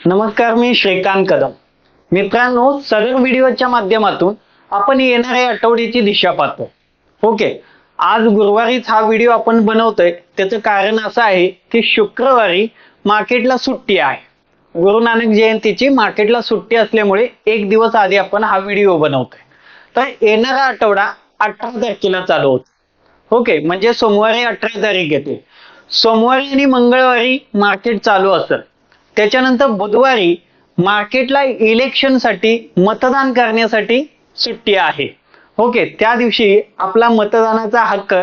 नमस्कार मी श्रीकांत कदम. मित्रांनो सदर व्हिडिओच्या माध्यमातून आपण येणाऱ्या आठवड्याची दिशा पाहतो. ओके आज गुरुवारीच हा व्हिडिओ आपण बनवतोय. त्याचं कारण असं आहे की शुक्रवारी मार्केटला सुट्टी आहे. गुरु नानक जयंतीची मार्केटला सुट्टी असल्यामुळे एक दिवस आधी आपण हा व्हिडिओ बनवतोय. तर येणारा आठवडा अठरा तारखेला चालू होतो. ओके म्हणजे सोमवारी अठरा तारीख येते. सोमवारी आणि मंगळवारी मार्केट चालू असेल. त्याच्यानंतर बुधवारी मार्केटला इलेक्शनसाठी मतदान करण्यासाठी सुट्टी आहे. ओके त्या दिवशी आपला मतदानाचा हक्क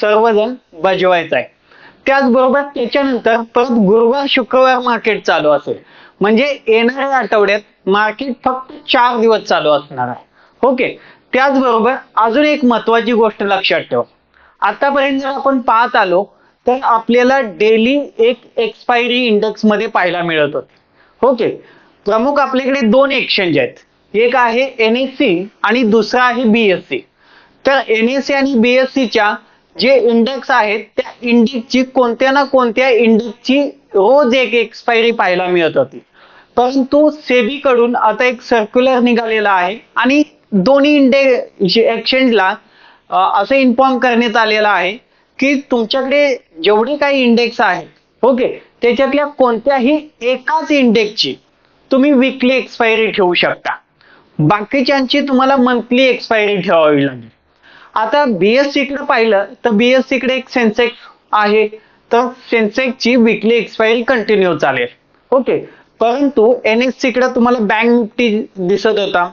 सर्वजण बजवायचा आहे. त्याचबरोबर त्याच्यानंतर परत गुरुवार शुक्रवार मार्केट चालू असेल. म्हणजे येणाऱ्या आठवड्यात मार्केट फक्त चार दिवस चालू असणार आहे. ओके त्याचबरोबर अजून एक महत्वाची गोष्ट लक्षात ठेवा. आतापर्यंत जर आपण पाहत आलो तर आपल्याला डेली एक एक्सपायरी इंडेक्समध्ये पाहायला मिळत होते. ओके प्रमुख आपल्याकडे दोन एक्सचेंज आहेत. एक आहे एन एस सी आणि दुसरा आहे बीएससी तर एन एस सी आणि बीएससीच्या जे इंडेक्स आहेत त्या इंडेक्सची कोणत्या ना कोणत्या इंडेक्सची रोज एक एक्सपायरी पाहायला मिळत होती. परंतु सेबी कडून आता एक सर्क्युलर निघालेला आहे आणि दोन्ही इंडे एक्सचेंजला असं इन्फॉर्म करण्यात आलेलं आहे. की तुमच्याकडे जेवढे काही इंडेक्स आहेत ओके त्याच्यातल्या कोणत्याही एकाच इंडेक्सची तुम्ही विकली एक्सपायरी ठेवू शकता. बाकीच्यांची तुम्हाला मंथली एक्सपायरी ठेवावी लागेल. आता बीएससी कडे पाहिलं तर बीएससी कडे एक सेन्सेक्स आहे तर सेन्सेक्सची विकली एक्सपायरी कंटिन्यू चालेल. ओके परंतु एन एस सी कडे तुम्हाला बँक निफ्टी दिसत होता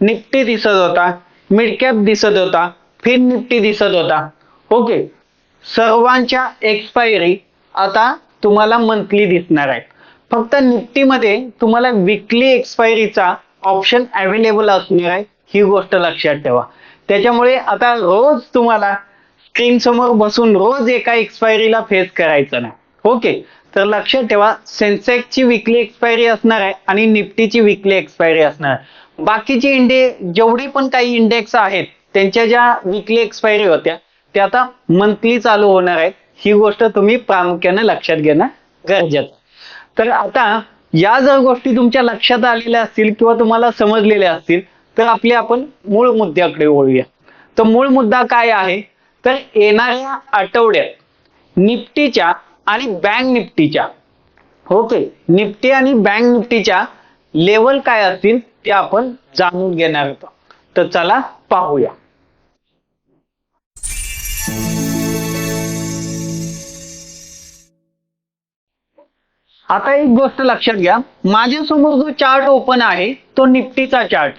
निफ्टी दिसत होता मिड कॅप दिसत होता फिन निफ्टी दिसत होता. ओके सर्वांच्या एक्सपायरी आता तुम्हाला मंथली दिसणार आहेत. फक्त निफ्टीमध्ये तुम्हाला विकली एक्सपायरीचा ऑप्शन अवेलेबल असणार आहे. ही गोष्ट लक्षात ठेवा. त्याच्यामुळे आता रोज तुम्हाला स्क्रीन समोर बसून रोज एका एक्सपायरीला फेस करायचं नाही. ओके तर लक्षात ठेवा सेन्सेक्सची विकली एक्सपायरी असणार आहे आणि निफ्टीची विकली एक्सपायरी असणार आहे. बाकीचे इंडे जेवढे पण काही इंडेक्स आहेत त्यांच्या ज्या विकली एक्सपायरी होत्या ते आता मंथली चालू होणार आहेत ही गोष्ट तुम्ही प्रामुख्याने लक्षात घेणं गरजेचं. तर आता या जर गोष्टी तुमच्या लक्षात आलेल्या असतील किंवा तुम्हाला समजलेल्या असतील तर आपले आपण मूळ मुद्द्याकडे वळूया. तर मूळ मुद्दा काय आहे? तर येणाऱ्या आठवड्यात निफ्टीच्या आणि बँक निफ्टीच्या ओके निफ्टी आणि बँक निफ्टीच्या लेवल काय असतील ते आपण जाणून घेणार आहोत. तर चला पाहूया. आता एक गोष्ट लक्षात घ्या. माझ्यासमोर जो चार्ट ओपन आहे तो निफ्टीचा चार्ट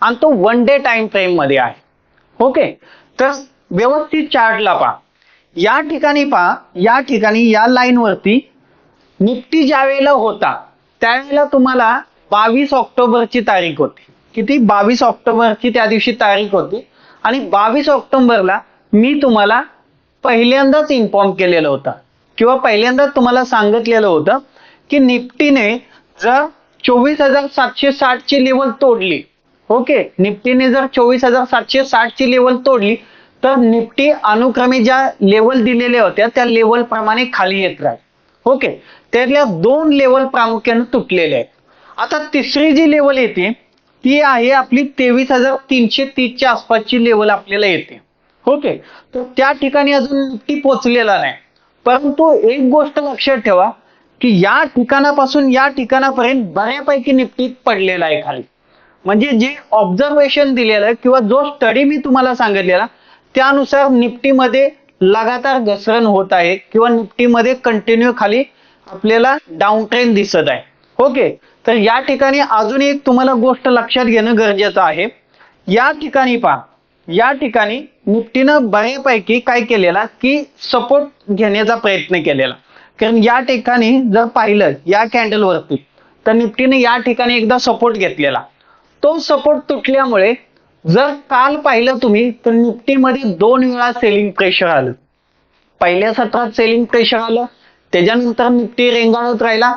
आणि तो वन डे टाइम फ्रेममध्ये आहे. ओके तर व्यवस्थित चार्टला पहा. या ठिकाणी पहा या ठिकाणी या लाईन वरती निफ्टी ज्या वेळेला होता त्यावेळेला तुम्हाला बावीस ऑक्टोबरची तारीख होती. किती? बावीस ऑक्टोबरची त्या दिवशी तारीख होती. आणि बावीस ऑक्टोबरला मी तुम्हाला पहिल्यांदाच इन्फॉर्म केलेलं होतं. किंवा पहिल्यांदाच तुम्हाला सांगितलेलं होतं की निफ्टीने जर चोवीस हजार सातशे साठ ची लेवल तोडली ओके निफ्टीने जर चोवीस हजार सातशे साठ ची लेवल तोडली तर निफ्टी अनुक्रमे ज्या लेवल दिलेल्या होत्या त्या लेवल प्रमाणे खाली येत राहील ओके त्यातल्या दोन लेवल प्रामुख्याने तुटलेल्या आहेत. आता तिसरी जी लेवल येते ती आहे आपली तेवीस हजार तीनशे तीसच्या आसपासची लेवल आपल्याला येते ओके तर त्या ठिकाणी अजून निफ्टी पोचलेला नाही. परंतु एक गोष्ट लक्षात ठेवा की या ठिकाणापासून या ठिकाणापर्यंत बऱ्यापैकी निफ्टी पडलेला आहे खाली. म्हणजे जे ऑब्झर्वेशन दिलेलं आहे किंवा जो स्टडी मी तुम्हाला सांगितलेला त्यानुसार निफ्टीमध्ये लगातार घसरण होत आहे किंवा निफ्टीमध्ये कंटिन्यू खाली आपल्याला डाऊन ट्रेन दिसत आहे. ओके तर या ठिकाणी अजून एक तुम्हाला गोष्ट लक्षात घेणं गरजेचं आहे. या ठिकाणी पहा. या ठिकाणी निफ्टीनं बऱ्यापैकी काय केलेला की सपोर्ट घेण्याचा प्रयत्न केलेला. कारण या ठिकाणी जर पाहिलं या कॅन्डल वरती तर निफ्टीने या ठिकाणी एकदा सपोर्ट घेतलेला. तो सपोर्ट तुटल्यामुळे जर काल पाहिलं तुम्ही तर निफ्टीमध्ये दोन वेळा सेलिंग प्रेशर आलं. पहिल्या सत्रात सेलिंग प्रेशर आलं त्याच्यानंतर निफ्टी रेंगाळत राहिला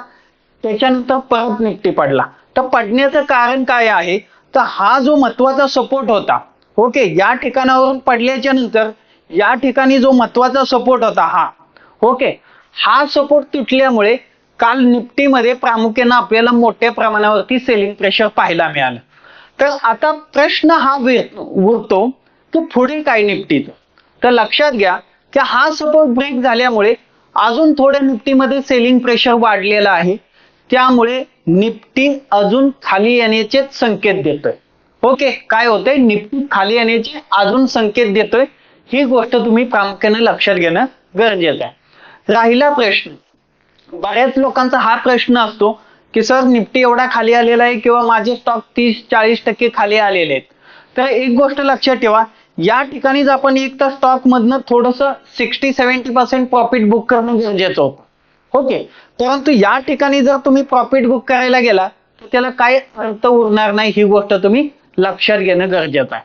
त्याच्यानंतर परत निफ्टी पडला. तर पडण्याचं कारण काय आहे? तर हा जो महत्त्वाचा सपोर्ट होता ओके या ठिकाणावरून पडल्याच्या नंतर या ठिकाणी जो महत्त्वाचा सपोर्ट होता हा ओके हा सपोर्ट तुटल्यामुळे काल निफ्टीमध्ये प्रामुख्यानं आपल्याला मोठ्या प्रमाणावरती सेलिंग प्रेशर पाहायला मिळालं. तर आता प्रश्न हा उरतो की पुढे काय निफ्टीत तर लक्षात घ्या की हा सपोर्ट ब्रेक झाल्यामुळे अजून थोड्या निफ्टीमध्ये सेलिंग प्रेशर वाढलेलं आहे. त्यामुळे निफ्टी अजून खाली येण्याचे संकेत देतोय. ओके काय होतंय? निफ्टी खाली येण्याचे अजून संकेत देतोय. ही गोष्ट तुम्ही प्रामुख्याने लक्षात घेणं गरजेचं आहे. राहिला प्रश्न. बऱ्याच लोकांचा हा प्रश्न असतो की सर निफ्टी एवढा खाली आलेला आहे किंवा माझे स्टॉक तीस चाळीस टक्के खाली आलेले आहेत? तर एक गोष्ट लक्षात ठेवा या ठिकाणीच आपण एक तर स्टॉक मधनं थोडस sixty seventy percent profit book करणं गरजेचं होतं. ओके? परंतु या ठिकाणी जर तुम्ही प्रॉफिट बुक करायला गेला तर त्याला काय अर्थ उरणार नाही ही गोष्ट तुम्ही लक्षात घेणं गरजेचं आहे.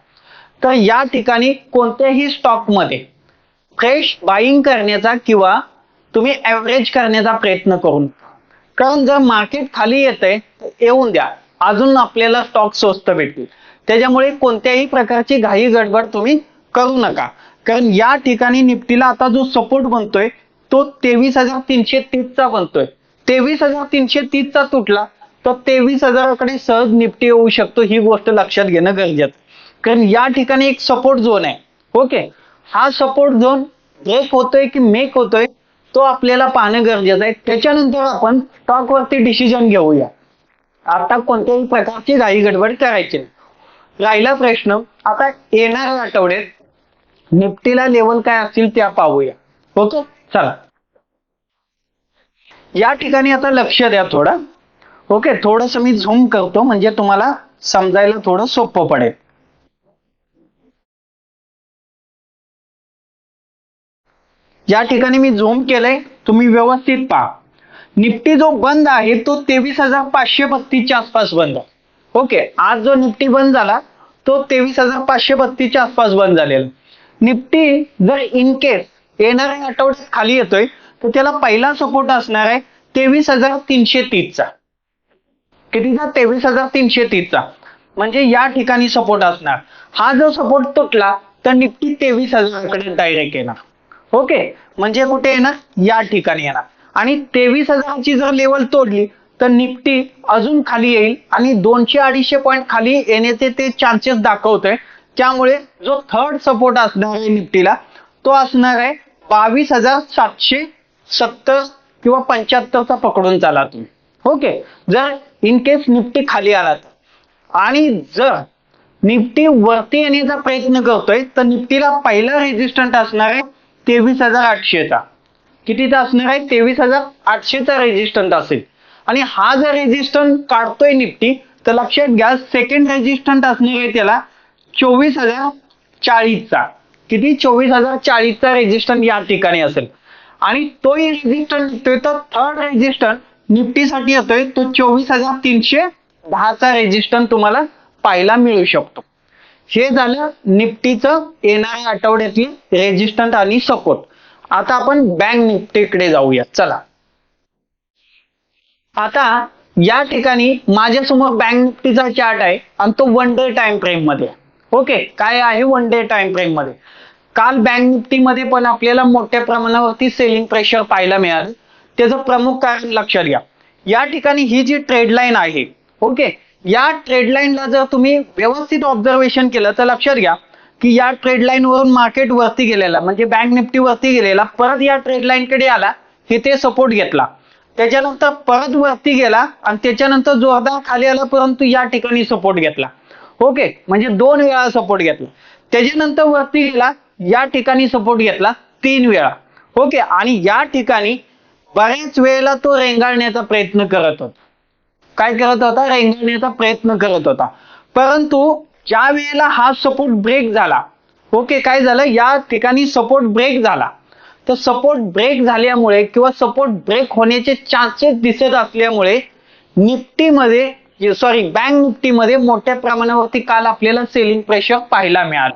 तर या ठिकाणी कोणत्याही स्टॉकमध्ये फ्रेश बाईंग करण्याचा किंवा तुम्ही ऍव्हरेज करण्याचा प्रयत्न करून. कारण जर मार्केट खाली येतंय तर येऊन द्या. अजून आपल्याला स्टॉक स्वस्त भेटतील. त्याच्यामुळे कोणत्याही प्रकारची घाई गडबड तुम्ही करू नका. कारण या ठिकाणी निफ्टीला आता जो सपोर्ट बनतोय तो तेवीस हजार तीनशे तीसचा बनतोय. तेवीस हजार तीनशे तीसचा तुटला तर तेवीस हजाराकडे सहज निफ्टी होऊ शकतो ही गोष्ट लक्षात घेणं गरजेचं. कारण या ठिकाणी एक सपोर्ट झोन आहे. ओके हा सपोर्ट झोन ब्रेक होतोय की मेक होतोय तो आपल्याला पाहणं गरजेचं आहे. त्याच्यानंतर आपण स्टॉकवरती डिसिजन घेऊया. आता कोणत्याही प्रकारची घाई गडबड करायची नाही. राहिला प्रश्न आता येणाऱ्या आठवड्यात निफ्टीला लेवल काय असतील त्या पाहूया. ओके? चला. या ठिकाणी आता लक्ष द्या थोडं. ओके? थोडस मी झूम करतो म्हणजे तुम्हाला समजायला थोडं सोपं पडेल. या ठिकाणी मी झूम केलंय तुम्ही व्यवस्थित पहा. निफ्टी जो बंद आहे तो तेवीस हजार पाचशे बत्तीसच्या आसपास बंद आहे. ओके आज जो निफ्टी बंद झाला तो तेवीस हजार पाचशे बत्तीसच्या आसपास बंद झालेला. निफ्टी जर इन केस येणाऱ्या आठवड्यात खाली येतोय तर त्याला पहिला सपोर्ट असणार आहे तेवीस हजार तीनशे तीसचा. कितीचा? तेवीस हजार तीनशे तीसचा. म्हणजे या ठिकाणी सपोर्ट असणार. हा जो सपोर्ट तुटला तर निफ्टी तेवीस हजाराकडे डायरेक्ट येणार. ओके? म्हणजे कुठे येणार या ठिकाणी येणार आणि तेवीस हजाराची जर लेवल तोडली तर निफ्टी अजून खाली येईल आणि दोनशे अडीचशे पॉईंट खाली येण्याचे ते चान्सेस दाखवतोय. त्यामुळे जो थर्ड सपोर्ट असणार आहे निफ्टीला तो असणार आहे बावीस हजार सातशे सत्तर किंवा पंच्याहत्तरचा पकडून चाला तुम्ही. ओके? जर इन केस निफ्टी खाली आला तर. आणि जर निफ्टी वरती येण्याचा प्रयत्न करतोय तर निफ्टीला पहिला रेजिस्टंट असणार आहे तेवीस हजार आठशेचा कितीचा असणार आहे? तेवीस हजार आठशेचा रेजिस्टंट असेल. आणि हा जर रेजिस्टंट काढतोय निफ्टी तर लक्षात घ्या सेकंड रेजिस्टंट असणार आहे त्याला चोवीस हजार चाळीसचा किती? चोवीस हजार चाळीसचा रेजिस्टंट या ठिकाणी असेल. आणि तोही रेजिस्टंट येतोय तर थर्ड रेजिस्टंट निफ्टीसाठी येतोय तो चोवीस हजार तीनशे दहाचा रेजिस्टंट तुम्हाला पाहायला मिळू शकतो. हे झालं निफ्टीचं येणाऱ्या आठवड्यातली रेजिस्टंट आणि सपोर्ट आता आपण बँक निफ्टीकडे जाऊया. चला. आता या ठिकाणी माझ्यासमोर बँक निफ्टीचा चार्ट आहे आणि तो वन डे टाइम फ्रेममध्ये. ओके काय आहे वन डे टाइम फ्रेममध्ये? काल बँक निफ्टीमध्ये पण आपल्याला मोठ्या प्रमाणावरती सेलिंग प्रेशर पाहायला मिळालं. त्याचं प्रमुख कारण लक्षात घ्या. या ठिकाणी ही जी ट्रेड लाईन आहे ओके या ट्रेडलाईनला जर तुम्ही व्यवस्थित ऑब्झर्वेशन केलं तर लक्षात घ्या की या ट्रेड लाईन वरून मार्केट वरती गेलेला म्हणजे बँक निफ्टी वरती गेलेला परत या ट्रेड लाईन कडे आला इथे सपोर्ट घेतला. त्याच्यानंतर परत वरती गेला आणि त्याच्यानंतर जोरदार खाली आला परंतु या ठिकाणी सपोर्ट घेतला. ओके म्हणजे दोन वेळा सपोर्ट घेतला. त्याच्यानंतर वरती गेला या ठिकाणी सपोर्ट घेतला तीन वेळा. ओके आणि या ठिकाणी बऱ्याच वेळेला तो रेंगाळण्याचा प्रयत्न करत होता. काय करत होता? रेंगाळण्याचा प्रयत्न करत होता. परंतु ज्या वेळेला हा सपोर्ट ब्रेक झाला ओके काय झालं? या ठिकाणी सपोर्ट ब्रेक झाला. तर सपोर्ट ब्रेक झाल्यामुळे किंवा सपोर्ट ब्रेक होण्याचे चान्सेस दिसत असल्यामुळे निफ्टीमध्ये सॉरी बँक निफ्टीमध्ये मोठ्या प्रमाणावरती काल आपल्याला सेलिंग प्रेशर पाहायला मिळालं.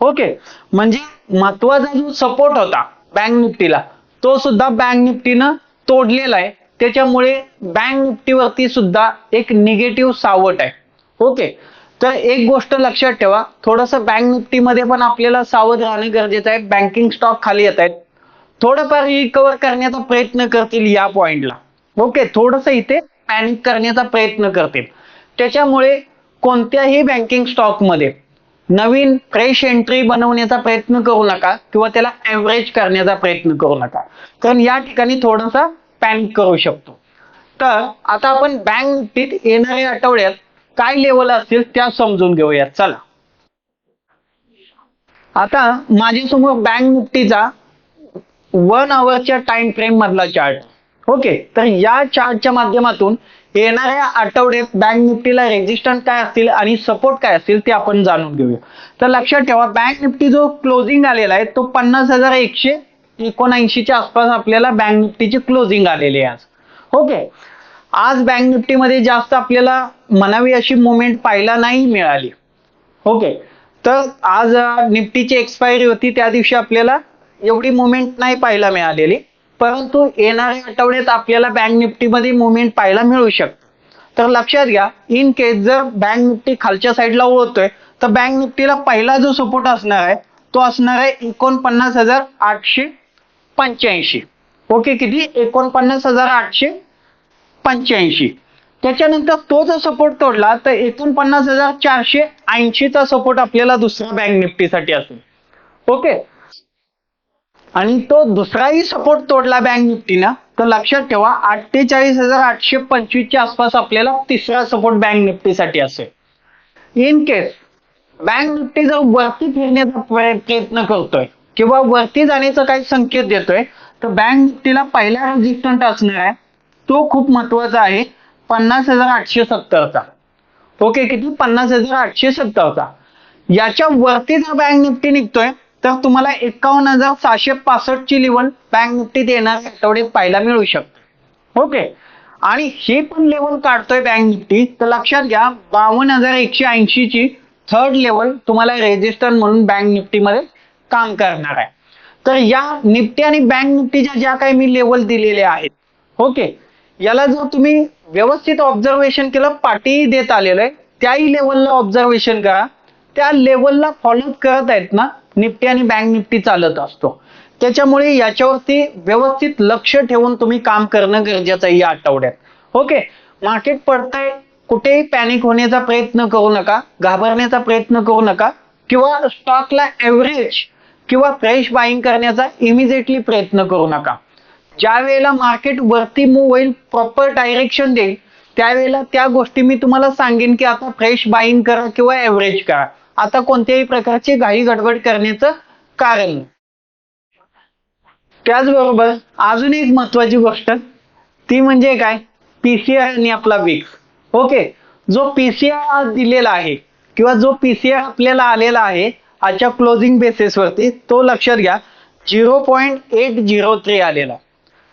ओके म्हणजे महत्त्वाचा जो सपोर्ट होता बँक निफ्टीला तो सुद्धा बँक निफ्टीनं तोडलेला आहे. त्याच्यामुळे बँक निफ्टीवरती सुद्धा एक निगेटिव्ह सावट आहे. ओके तर एक गोष्ट लक्षात ठेवा. थोडंसं बँक निफ्टीमध्ये पण आपल्याला सावध राहणं गरजेचं आहे. बँकिंग स्टॉक खाली येत आहेत. थोडंफार रिकवर करण्याचा प्रयत्न करतील या पॉइंटला ओके थोडस इथे पॅनिक करण्याचा प्रयत्न करतील. त्याच्यामुळे कोणत्याही बँकिंग स्टॉकमध्ये नवीन फ्रेश एंट्री बनवण्याचा प्रयत्न करू नका किंवा त्याला एव्हरेज करण्याचा प्रयत्न करू नका. कारण या ठिकाणी थोडासा पॅन करू शकतो. तर आता आपण बँक येणाऱ्या आठवड्यात काय लेवल असतील त्या समजून घेऊयात. चला. आता माझ्यासमोर बँक निफ्टीचा वन आवरच्या टाइम फ्रेम मधला चार्ट ओके तर या चार्टच्या माध्यमातून येणाऱ्या आठवड्यात बँक निफ्टीला रेजिस्टन्स काय असतील आणि सपोर्ट काय असतील ते आपण जाणून घेऊया. तर लक्षात ठेवा बँक निफ्टी जो क्लोजिंग आलेला आहे तो पन्नास हजार एकशे एकोणऐंशीच्या आसपास आपल्याला बँक निफ्टीची क्लोजिंग आलेली आहे आज. ओके आज बँक निफ्टीमध्ये जास्त आपल्याला म्हणावी अशी मुवमेंट पाहायला नाही मिळाली. ओके तर आज निफ्टीची एक्सपायरी होती त्या दिवशी आपल्याला एवढी मुवमेंट नाही पाहायला मिळालेली. परंतु येणाऱ्या आठवड्यात आपल्याला बँक निफ्टीमध्ये मुवमेंट पाहायला मिळू शकते. तर लक्षात घ्या इन केस जर बँक निफ्टी खालच्या साईडला ओळखतोय तर बँक निफ्टीला पहिला जो सपोर्ट असणार आहे तो असणार आहे एकोणपन्नास हजार आठशे पंच्याऐंशी ओके किती? एकोणपन्नास हजार आठशे पंच्याऐंशी. त्याच्यानंतर तो जर सपोर्ट तोडला तर एकोणपन्नास हजार चारशे ऐंशीचा सपोर्ट आपल्याला दुसऱ्या बँक निफ्टीसाठी असेल. ओके? आणि तो दुसराही सपोर्ट तोडला बँक निफ्टीनं तर लक्षात ठेवा अठ्ठेचाळीस हजार आठशे पंचवीसच्या आसपास आपल्याला तिसरा सपोर्ट बँक निफ्टीसाठी असेल. इन केस बँक निफ्टी जर वरती फिरण्याचा प्रयत्न करतोय किंवा वरती जाण्याचा काही संकेत देतोय तर बँक तिला पहिला रेजिस्टंट असणार आहे. तो खूप महत्त्वाचा आहे. पन्नास हजार आठशे सत्तरचा. ओके किती? पन्नास हजार आठशे सत्तरचा. याच्या वरती जर बँक निफ्टी निघतोय तर तुम्हाला एकावन्न हजार सहाशे पासष्ट ची लेवल बँक निफ्टीत येणार आठवड्यात पाहायला मिळू शकते. ओके आणि ही पण लेवल काढतोय बँक निफ्टी. तर लक्षात घ्या बावन्न हजार एकशे ऐंशी ची थर्ड लेवल तुम्हाला रेजिस्टर म्हणून बँक निफ्टीमध्ये काम करणार आहे. तर या निफ्टी आणि बँक निफ्टीच्या ज्या काही मी लेवल दिलेल्या आहेत ओके याला जर तुम्ही व्यवस्थित ऑब्झर्वेशन केलं पाठी देत आलेलं आहे त्याही लेवलला ऑब्झर्वेशन करा. त्या लेवलला फॉलो करत आहेत ना निफ्टी आणि बँक निफ्टी चालत असतो. त्याच्यामुळे याच्यावरती व्यवस्थित लक्ष ठेवून तुम्ही काम करणं गरजेचं आहे या आठवड्यात. ओके मार्केट पडतंय कुठेही पॅनिक होण्याचा प्रयत्न करू नका घाबरण्याचा प्रयत्न करू नका किंवा स्टॉकला एव्हरेज किंवा फ्रेश बाईंग करण्याचा इमिजिएटली प्रयत्न करू नका. ज्या वेळेला मार्केट वरती मूव्ह होईल प्रॉपर डायरेक्शन देईल त्यावेळेला त्या गोष्टी मी तुम्हाला सांगेन की आता फ्रेश बाईंग करा किंवा ऍव्हरेज करा. आता कोणत्याही प्रकारची घाई गडबड करण्याचं कारण त्याचबरोबर अजून एक महत्वाची गोष्ट ती म्हणजे काय? पीसीआर आणि आपला विक्स ओके जो पीसीआर दिलेला आहे किंवा जो पीसीआर आपल्याला आलेला आहे आजच्या क्लोजिंग बेसिसवरती तो लक्षात घ्या. Zero point eight zero three आलेला.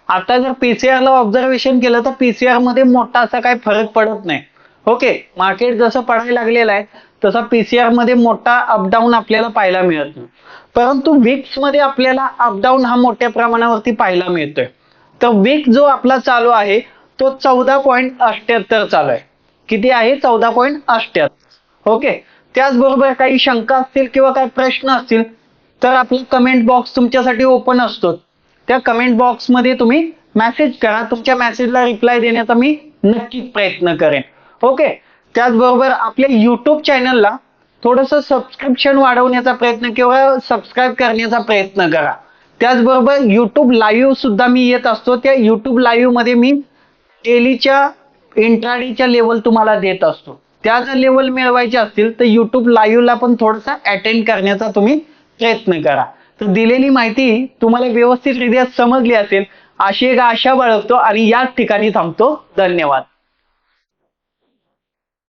आता जर पीसीआर ला ऑब्झर्वेशन केलं तर पीसीआरमध्ये मोठा असा काही फरक पडत नाही. ओके मार्केट जसं पडायला लागलेलं आहे तसा पीसीआरमध्ये मोठा अपडाऊन आपल्याला पाहायला मिळत नाही. परंतु विक्समध्ये आपल्याला अपडाऊन हा मोठ्या प्रमाणावरती पाहायला मिळतोय. तर विक जो आपला चालू आहे तो चौदा पॉईंट अठ्याहत्तर चालू आहे. किती आहे? चौदा पॉईंट अठ्याहत्तर. ओके त्याचबरोबर काही शंका असतील किंवा काही प्रश्न असतील तर आपला कमेंट बॉक्स तुमच्यासाठी ओपन असतो. त्या कमेंट बॉक्समध्ये तुम्ही मेसेज करा. तुमच्या मेसेजला रिप्लाय देण्याचा मी नक्कीच प्रयत्न करेन. ओके त्याचबरोबर आपल्या युट्यूब चॅनलला थोडंसं सबस्क्रिप्शन वाढवण्याचा प्रयत्न किंवा सबस्क्राईब करण्याचा प्रयत्न करा. त्याचबरोबर युट्यूब लाईव्ह सुद्धा मी येत असतो. त्या युट्यूब लाईव्हमध्ये मी डेलीच्या इंट्राडीच्या लेवल तुम्हाला देत असतो. त्या जर लेवल मिळवायच्या असतील तर युट्यूब लाईव्हला पण थोडासा अटेंड करण्याचा तुम्ही प्रयत्न करा. तर दिलेली माहिती तुम्हाला व्यवस्थितरित्या समजली असेल अशी एक आशा बाळगतो आणि याच ठिकाणी थांबतो. धन्यवाद.